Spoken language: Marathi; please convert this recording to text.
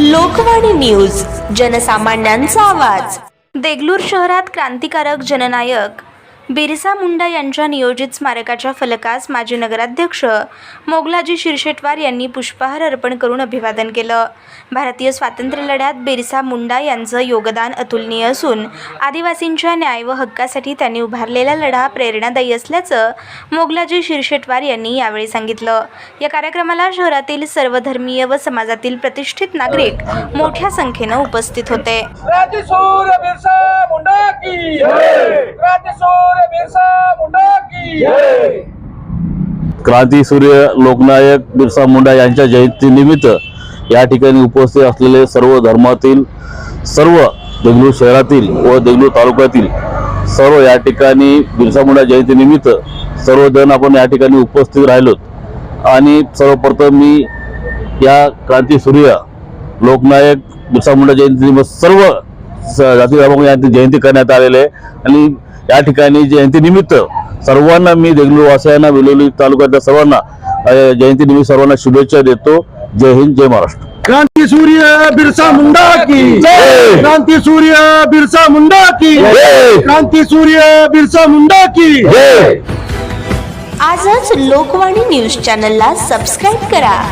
लोकवाणी न्यूज जनसामान्यांचा आवाज. देगलूर शहरात क्रांतिकारक जननायक बिरसा मुंडा यांच्या नियोजित स्मारकाच्या फलकास माजी नगराध्यक्ष मोगलाजी शिरशेटवार यांनी पुष्पहार अर्पण करून अभिवादन केलं. भारतीय स्वातंत्र्य लढ्यात बिरसा मुंडा यांचं योगदान अतुलनीय असून आदिवासींच्या न्याय व हक्कासाठी त्यांनी उभारलेला लढा प्रेरणादायी असल्याचं मोगलाजी शिरशेटवार यांनी यावेळी सांगितलं. या कार्यक्रमाला शहरातील सर्वधर्मीय व समाजातील प्रतिष्ठित नागरिक मोठ्या संख्येनं उपस्थित होते. क्रांती सूर्य लोकनायक बिरसा मुंडा यांच्या जयंतीनिमित्त या ठिकाणी उपस्थित असलेले सर्व धर्मातील सर्व देगलूर शहरातील व देगलूर तालुक्यातील सर्व या ठिकाणी बिरसा मुंडा जयंतीनिमित्त सर्वजण आपण या ठिकाणी उपस्थित राहिलोत. आणि सर्वप्रथम मी या क्रांती सूर्य लोकनायक बिरसा मुंडा जयंती सर्व स- जाती धर्म यांची जयंती करण्यात आलेली आहे. आणि या ठिकाणी जयंतीनिमित्त सर्वांना मी देगलूर वासियांना वेलोली तालुक्यातल्या सर्वांना अ, जयंतीनिमित्त सर्वांना शुभेच्छा देतो. जय हिंद जय महाराष्ट्र. क्रांति सूर्य बिरसा मुंडा की. जय! क्रांति सूर्य बिरसा मुंडा की. जय! क्रांति सूर्य बिरसा मुंडा की. जय! आजच लोकवाणी न्यूज चॅनलला सबस्क्राईब करा.